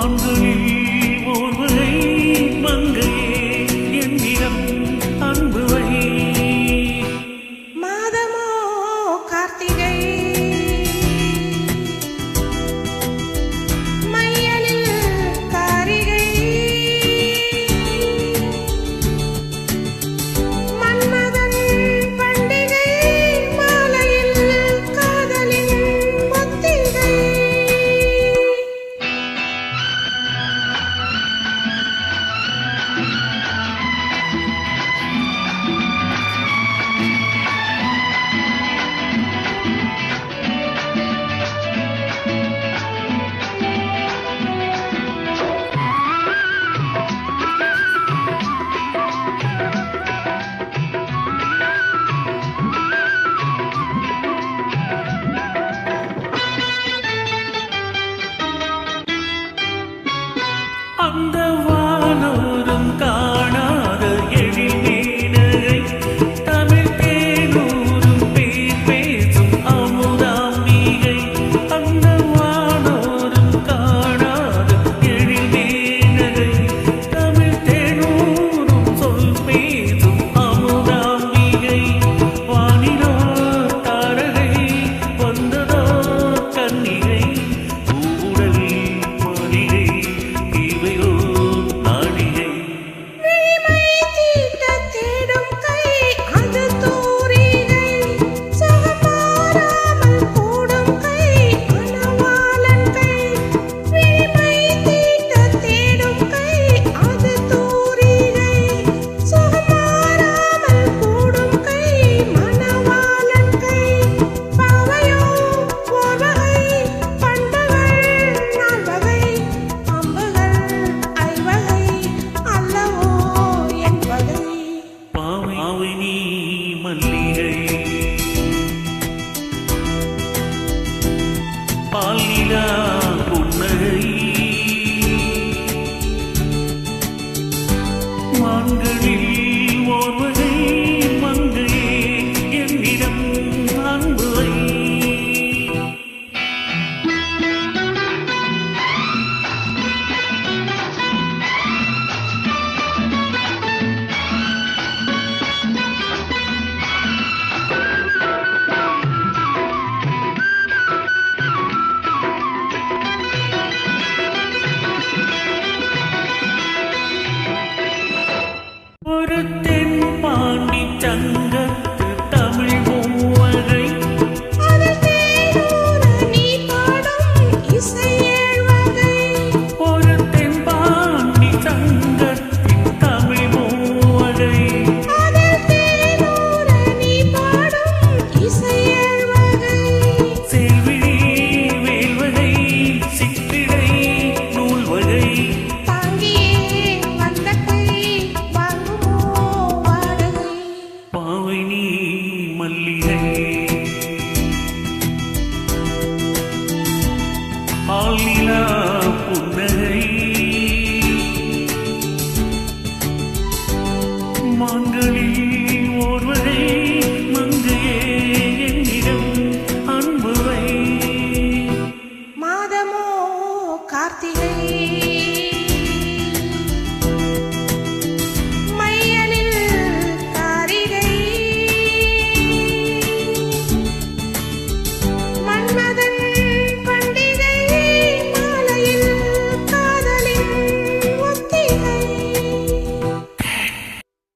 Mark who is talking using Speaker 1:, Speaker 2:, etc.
Speaker 1: ஆண்டு நீ அந்த மல்லிகை. பாலிலா ஒரு மல்லிகை